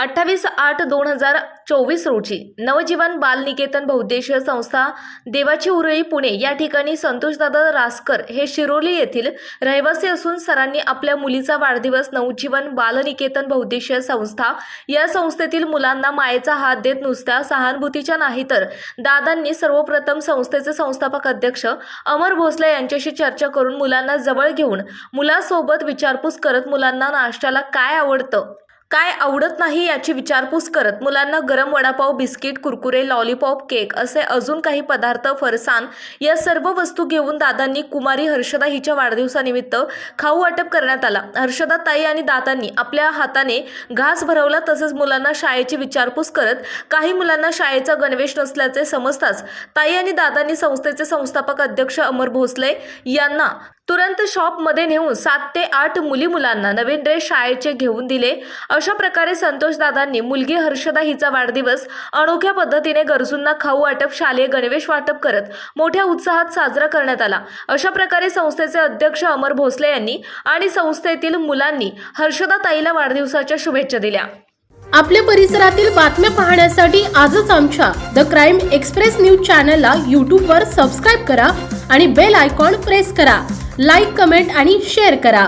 अठ्ठावीस आठ दोन हजार चोवीस रोजी नवजीवन बाल निकेतन बहुद्देशीय संस्था देवाची उरळी पुणे या ठिकाणी संतोषदादा रासकर हे शिरोली येथील रहिवासी असून सरांनी आपल्या मुलीचा वाढदिवस नवजीवन बालनिकेतन बहुद्देशीय संस्था या संस्थेतील मुलांना मायेचा हात देत नुसत्या सहानुभूतीच्या नाही तर दादांनी सर्वप्रथम संस्थेचे संस्थापक अध्यक्ष अमर भोसले यांच्याशी चर्चा करून मुलांना जवळ घेऊन मुलासोबत विचारपूस करत मुलांना नाश्त्याला काय आवडतं काय आवडत नाही याची विचारपूस करत मुलांना गरम vada pav biscuit Kurkure lollipop cake असे अजून काही पदार्थ फरसान या सर्व वस्तू घेऊन दादांनी कुमारी हर्षदा हिच्या वाढदिवसानिमित्त खाऊ वाटप करण्यात आला. हर्षदा ताई आणि दादांनी आपल्या हाताने घास भरवला तसेच मुलांना शाळेची विचारपूस करत काही मुलांना शाळेचा गणवेश नसल्याचे समजताच ताई आणि दादांनी संस्थेचे संस्थापक अध्यक्ष अमर भोसले यांना तुरंत शॉपमध्ये नेऊन सात ते आठ मुली मुलांना नवीन ड्रेस शाळेचे घेऊन दिले. अशा प्रकारे संतोष दादांनी मुलगी हर्षदा हिचा वाढदिवस अनोख्या पद्धतीने गरजूंना खाऊ वाटप शालेय गणवेश वाटप करत मोठ्या उत्साहात साजरा करण्यात आला. अशा प्रकारे संस्थेचे अध्यक्ष अमर भोसले यांनी आणि संस्थेतील मुलांनी हर्षदा ताईला वाढदिवसाच्या शुभेच्छा दिल्या. आपल्या परिसरातील बातम्या पाहण्यासाठी आजच आमच्या द क्राईम एक्सप्रेस न्यूज चॅनलला यूट्यूबवर सबस्क्राईब करा आणि बेल आयकॉन प्रेस करा. लाईक कमेंट आणि शेअर करा.